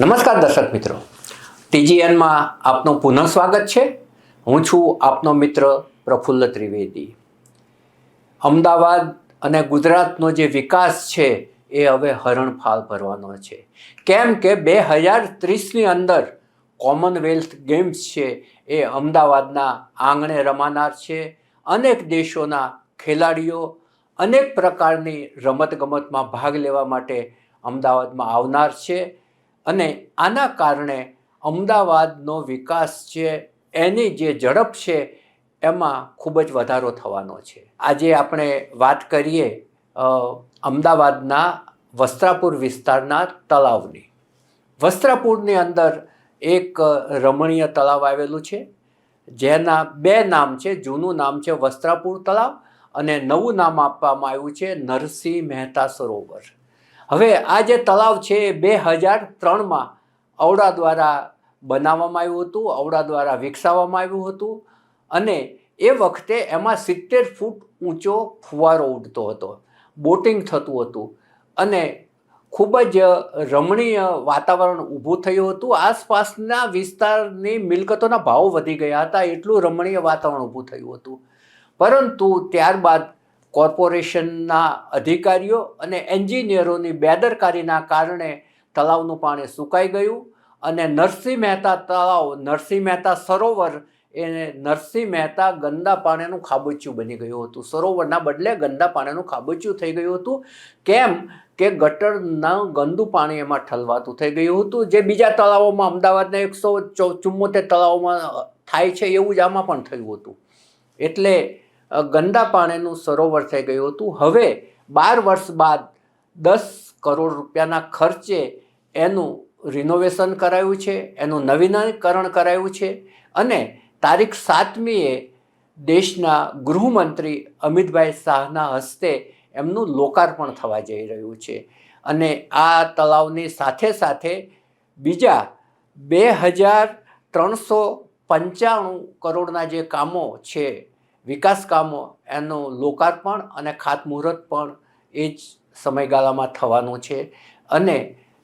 નમસ્કાર દર્શક મિત્રો. ટીજીએનમાં આપનું પુનઃ સ્વાગત છે. હું છું આપનો મિત્ર પ્રફુલ્લ ત્રિવેદી. અમદાવાદ અને ગુજરાતનો જે વિકાસ છે એ હવે હરણફાળ ભરવાનો છે. કેમ કે બે હજાર ત્રીસની અંદર કોમનવેલ્થ ગેમ્સ છે એ અમદાવાદના આંગણે રમાનાર છે. અનેક દેશોના ખેલાડીઓ અનેક પ્રકારની રમતગમતમાં ભાગ લેવા માટે અમદાવાદમાં આવનાર છે. અને આના કારણે અમદાવાદનો વિકાસ છે, એની જે ઝડપ છે, એમાં ખૂબ જ વધારો થવાનો છે. આજે આપણે વાત કરીએ અમદાવાદના વસ્ત્રાપુર વિસ્તારના તળાવની. વસ્ત્રાપુરની અંદર એક રમણીય તળાવ આવેલું છે, જેના બે નામ છે, જૂનું નામ છે વસ્ત્રાપુર તળાવ અને નવું નામ આપવામાં આવ્યું છે નરસિંહ મહેતા સરોવર. હવે આ જે તળાવ છે એ બે હજાર ત્રણમાં ઔડા દ્વારા બનાવવામાં આવ્યું હતું, ઔડા દ્વારા વિકસાવવામાં આવ્યું હતું અને એ વખતે એમાં સિત્તેર ફૂટ ઊંચો ફુવારો ઉડતો હતો, બોટિંગ થતું હતું અને ખૂબ જ રમણીય વાતાવરણ ઊભું થયું હતું. આસપાસના વિસ્તારની મિલકતોના ભાવ વધી ગયા હતા, એટલું રમણીય વાતાવરણ ઊભું થયું હતું. પરંતુ ત્યારબાદ કોર્પોરેશનના અધિકારીઓ અને એન્જિનિયરોની બેદરકારીના કારણે તળાવનું પાણી સુકાઈ ગયું અને નરસિંહ મહેતા તળાવ, નરસિંહ મહેતા સરોવર એ નરસિંહ મહેતા ગંદા પાણીનું ખાબોચિયું બની ગયું હતું. સરોવરના બદલે ગંદા પાણીનું ખાબોચિયું થઈ ગયું હતું. કેમ કે ગટરના ગંદુ પાણી એમાં ઠલવાતું થઈ ગયું હતું. જે બીજા તળાવોમાં, અમદાવાદના એકસો ચુમ્મોતેર તળાવોમાં થાય છે એવું જ આમાં પણ થયું હતું. એટલે ગંદા પાણીનું સરોવર થઈ ગયું હતું. હવે બાર વર્ષ બાદ દસ કરોડ રૂપિયાના ખર્ચે એનું રિનોવેશન કરાયું છે, એનું નવીનીકરણ કરાયું છે અને તારીખ સાતમીએ દેશના ગૃહમંત્રી અમિતભાઈ શાહના હસ્તે એમનું લોકાર્પણ થવા જઈ રહ્યું છે. અને આ તળાવની સાથે સાથે બીજા બે હજાર ત્રણસો પંચાણું કરોડના જે કામો છે વિકાસ કામો, એનું લોકાર્પણ અને ખાતમુહૂર્ત પણ એ જ સમયગાળામાં થવાનું છે અને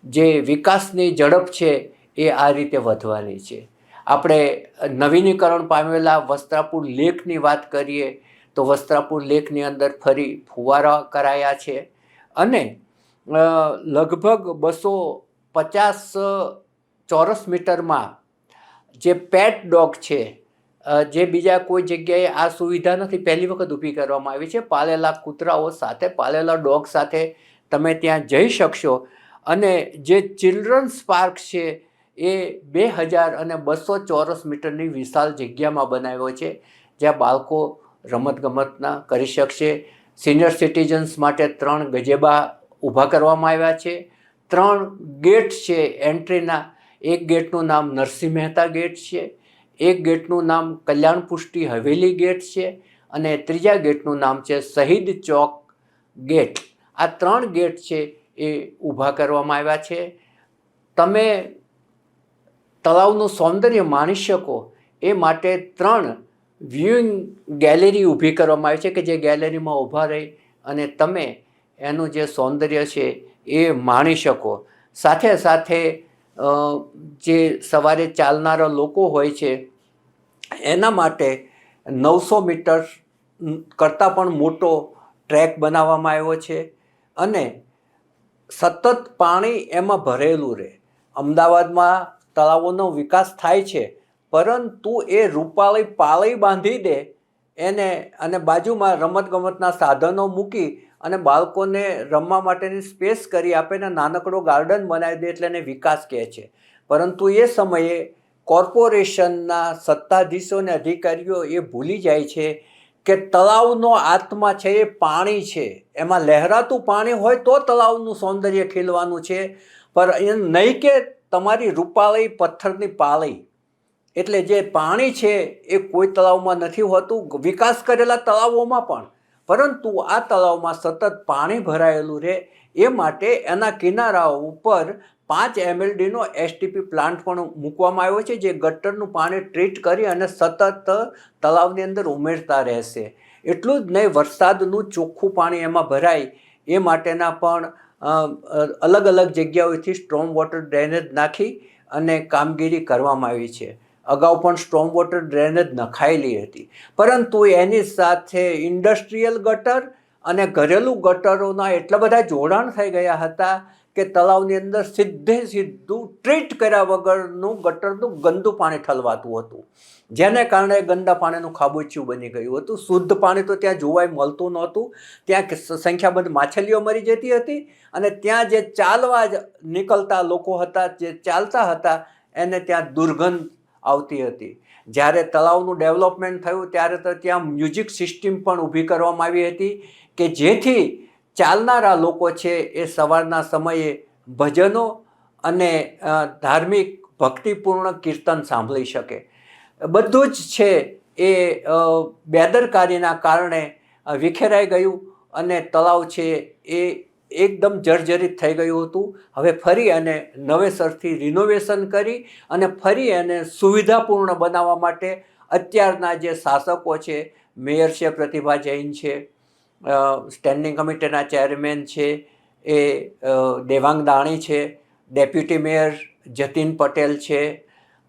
જે વિકાસની ઝડપ છે એ આ રીતે વધવાની છે. આપણે નવીનીકરણ પામેલા વસ્ત્રાપુર લેકની વાત કરીએ તો વસ્ત્રાપુર લેકની અંદર ફરી ફુવારા કરાયા છે અને લગભગ બસો પચાસ ચોરસ મીટરમાં જે પેટ ડોગ છે જે બીજા કોઈ જગ્યાએ આ સુવિધા નથી, પહેલી વખત ઊભી કરવામાં આવી છે. પાલેલા કૂતરાઓ સાથે, પાલેલા ડોગ સાથે તમે ત્યાં જઈ શકશો. અને જે ચિલ્ડ્રન્સ પાર્ક છે, એ બે હજાર અને બસો ચોરસ મીટરની વિશાળ જગ્યામાં બનાવ્યો છે, જ્યાં બાળકો રમતગમતના કરી શકશે. સિનિયર સિટીઝન્સ માટે ત્રણ ગજેબા ઊભા કરવામાં આવ્યા છે. ત્રણ ગેટ છે એન્ટ્રીના. એક ગેટનું નામ નરસિંહ મહેતા ગેટ છે. એક ગેટનું નામ કલ્યાણ પુષ્ટિ હવેલી ગેટ છે અને ત્રીજા ગેટનું નામ છે શહીદ ચોક ગેટ. આ ત્રણ ગેટ છે એ ઊભા કરવામાં આવ્યા છે. તમે તળાવનું સૌંદર્ય માણી શકો એ માટે ત્રણ વ્યૂઇંગ ગેલેરી ઊભી કરવામાં આવી છે કે જે ગેલેરીમાં ઊભા રહી અને તમે એનું જે સૌંદર્ય છે એ માણી શકો. સાથે સાથે જે સવારે ચાલનારા લોકો હોય છે, એના માટે નવસો મીટર કરતાં પણ મોટો ટ્રેક બનાવવામાં આવ્યો છે અને સતત પાણી એમાં ભરેલું રહે. અમદાવાદમાં તળાવોનો વિકાસ થાય છે, પરંતુ એ રૂપાળી પાળી બાંધી દે, એને અને બાજુમાં રમતગમતના સાધનો મૂકી અને બાળકોને રમવા માટેની સ્પેસ કરી આપે ને નાનકડો ગાર્ડન બનાવી દે એટલે એને વિકાસ કહે છે. પરંતુ એ સમયે કોર્પોરેશનના સત્તાધીશો અને અધિકારીઓ એ ભૂલી જાય છે કે તળાવનો આત્મા છે એ પાણી છે. એમાં લહેરાતું પાણી હોય તો તળાવનું સૌંદર્ય ખીલવાનું છે, પણ એ નહીં કે તમારી રૂપાળી પથ્થરની પાળી. એટલે જે પાણી છે એ કોઈ તળાવમાં નથી હોતું, વિકાસ કરેલા તળાવોમાં પણ. પરંતુ આ તળાવમાં સતત પાણી ભરાયેલું રહે એ માટે એના કિનારાઓ ઉપર પાંચ એમએલડીનો એસટીપી પ્લાન્ટ પણ મૂકવામાં આવ્યો છે, જે ગટરનું પાણી ટ્રીટ કરી અને સતત તળાવની અંદર ઉમેરતા રહેશે. એટલું જ નહીં, વરસાદનું ચોખ્ખું પાણી એમાં ભરાય એ માટેના પણ અલગ અલગ જગ્યાઓથી સ્ટ્રોમ વોટર ડ્રેનેજ નાખી અને કામગીરી કરવામાં આવી છે. અગાઉ પણ સ્ટ્રોંગ વોટર ડ્રેનેજ નખાયેલી હતી. પરંતુ એની સાથે ઇન્ડસ્ટ્રીયલ ગટર અને ઘરેલું ગટરોના એટલા બધા જોડાણ થઈ ગયા હતા કે તળાવની અંદર સીધે સીધું ટ્રીટ કર્યા વગરનું ગટરનું ગંદુ પાણી ઠલવાતું હતું. જેને કારણે ગંદા પાણીનું ખાબોચિયું બની ગયું હતું. શુદ્ધ પાણી તો ત્યાં જોવાય મળતું નહોતું. ત્યાં સંખ્યાબંધ માછલીઓ મરી જતી હતી અને ત્યાં જે ચાલવા જ નીકળતા લોકો હતા, જે ચાલતા હતા, એને ત્યાં દુર્ગંધ આવતી હતી. જ્યારે તળાવનું ડેવલપમેન્ટ થયું ત્યારે તો ત્યાં મ્યુઝિક સિસ્ટમ પણ ઊભી કરવામાં આવી હતી કે જેથી ચાલનારા લોકો છે એ સવારના સમયે ભજનો અને ધાર્મિક ભક્તિપૂર્ણ કીર્તન સાંભળી શકે. બધું જ છે એ બેદરકારીના કારણે વિખેરાઈ ગયું અને તળાવ છે એ એકદમ જર્જરિત થઈ ગયું હતું. હવે ફરી એને નવેસરથી રિનોવેશન કરી અને ફરી એને સુવિધાપૂર્ણ બનાવવા માટે અત્યારના જે શાસકો છે, મેયર છે, પ્રતિભા જૈન છે સ્ટેન્ડિંગ કમિટીના ચેરમેન છે, એ દેવાંગ દાણી છે ડેપ્યુટી મેયર જતીન પટેલ છે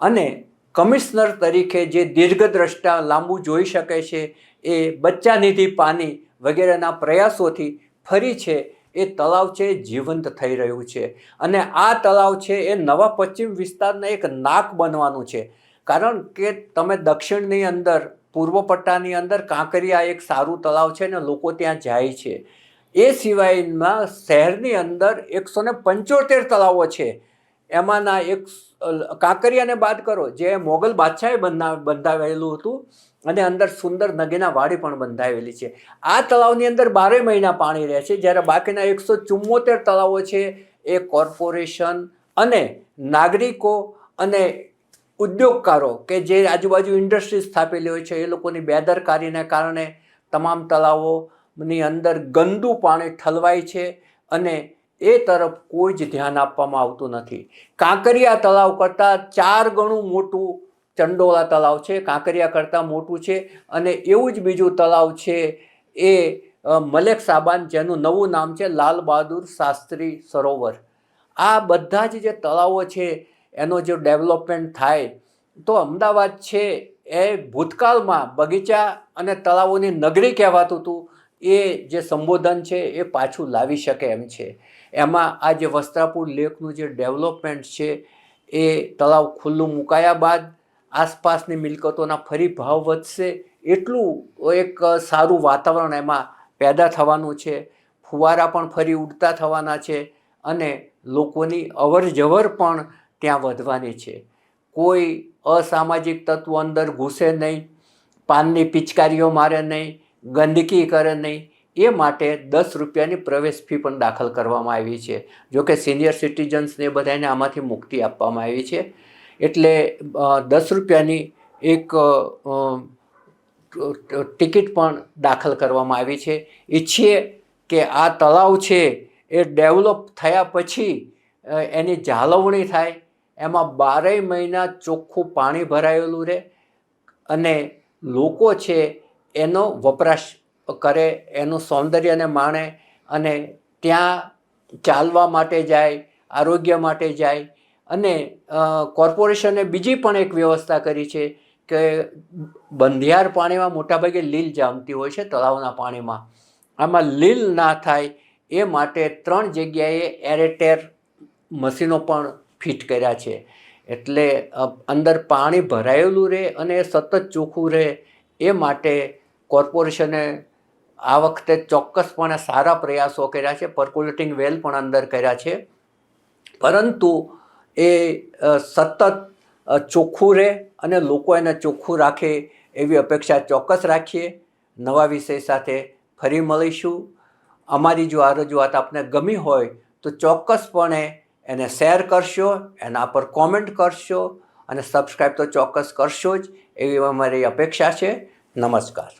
અને કમિશનર તરીકે જે દીર્ઘદ્રષ્ટા લાંબુ જોઈ શકે છે એ બચ્ચા નિધિ પાની વગેરેના પ્રયાસોથી ફરી છે એ તળાવ છે એ જીવંત થઈ રહ્યું છે. અને આ તળાવ છે એ નવા પશ્ચિમ વિસ્તારના એક નાક બનવાનું છે. કારણ કે તમે દક્ષિણની અંદર, પૂર્વ પટ્ટાની અંદર કાંકરિયા એક સારું તળાવ છે ને લોકો ત્યાં જાય છે. એ સિવાયમાં શહેરની અંદર એકસો ને પંચોતેર તળાવો છે. એમાંના એક કાંકરિયાને બાદ કરો, જે મોગલ બાદશાહે બંધા બંધાવેલું હતું. અને અંદર સુંદર નગીના વાડી પણ બંધાવેલી છે. આ તળાવની અંદર બારે મહિના પાણી રહે છે. જ્યારે બાકીના એકસો ચુમ્મોતેર તળાવો છે, એ કોર્પોરેશન અને નાગરિકો અને ઉદ્યોગકારો કે જે આજુબાજુ ઇન્ડસ્ટ્રી સ્થાપેલી હોય છે, એ લોકોની બેદરકારીને કારણે તમામ તળાવોની અંદર ગંદુ પાણી ઠલવાય છે અને એ તરફ કોઈ જ ધ્યાન આપવામાં આવતું નથી. કાંકરિયા તળાવ કરતાં ચાર ગણું મોટું ચંડોળા તળાવ છે, કાંકરિયા કરતાં મોટું છે અને એવું જ બીજું તળાવ છે એ મલેક સાબાન જેનું નવું નામ છે લાલ બહાદુર શાસ્ત્રી સરોવર. આ બધા જ જે તળાવો છે એનો જો ડેવલપમેન્ટ થાય તો અમદાવાદ છે એ ભૂતકાળમાં બગીચા અને તળાવોની નગરી કહેવાતું હતું. એ જે સંબોધન છે એ પાછું લાવી શકે એમ છે. એમાં આ જે વસ્ત્રાપુર લેકનું જે ડેવલપમેન્ટ છે એ તળાવ ખુલ્લું મુકાયા બાદ આસપાસની મિલકતોના ફરી ભાવ વધશે. એટલું એક સારું વાતાવરણ એમાં પેદા થવાનું છે. ફુવારા પણ ફરી ઉડતા થવાના છે અને લોકોની અવર જવર પણ ત્યાં વધવાની છે. કોઈ અસામાજિક તત્વો અંદર ઘૂસે નહીં, પાનની પિચકારીઓ મારે નહીં, ગંદકી કરે નહીં, એ માટે દસ રૂપિયાની પ્રવેશ ફી પણ દાખલ કરવામાં આવી છે. જોકે સિનિયર સિટીઝન્સને બધાને આમાંથી મુક્તિ આપવામાં આવી છે. એટલે દસ રૂપિયાની એક ટિકિટ પણ દાખલ કરવામાં આવી છે. ઈચ્છીએ કે આ તળાવ છે એ ડેવલપ થયા પછી એની જાળવણી થાય, એમાં બારેય મહિના ચોખ્ખું પાણી ભરાયેલું રહે અને લોકો છે એનો વપરાશ કરે, એનું સૌંદર્યને માણે અને ત્યાં ચાલવા માટે જાય, આરોગ્ય માટે જાય અને કોર્પોરેશને બીજી પણ એક વ્યવસ્થા કરી છે કે બંધિયાર પાણીમાં મોટાભાગે લીલ જામતી હોય છે તળાવના પાણીમાં. આમાં લીલ ના થાય એ માટે ત્રણ જગ્યાએ એરેટેર મશીનો પણ ફિટ કર્યા છે. એટલે અંદર પાણી ભરાયેલું રહે અને સતત ચોખ્ખું રહે એ માટે કોર્પોરેશને આ વખતે ચોક્કસપણે સારા પ્રયાસો કર્યા છે. પર્ક્યુલેટિંગ વેલ પણ અંદર કર્યા છે. પરંતુ એ સતત ચોખ્ખું રહે અને લોકો એને ચોખ્ખું રાખે એવી અપેક્ષા ચોક્કસ રાખીએ. નવા વિષય સાથે ફરી મળીશું. અમારી જો આ રજૂઆત આપને ગમી હોય તો ચોક્કસપણે એને શેર કરશો, એના પર કોમેન્ટ કરશો અને સબસ્ક્રાઈબ તો ચોક્કસ કરશો જ એવી અમારી અપેક્ષા છે. નમસ્કાર.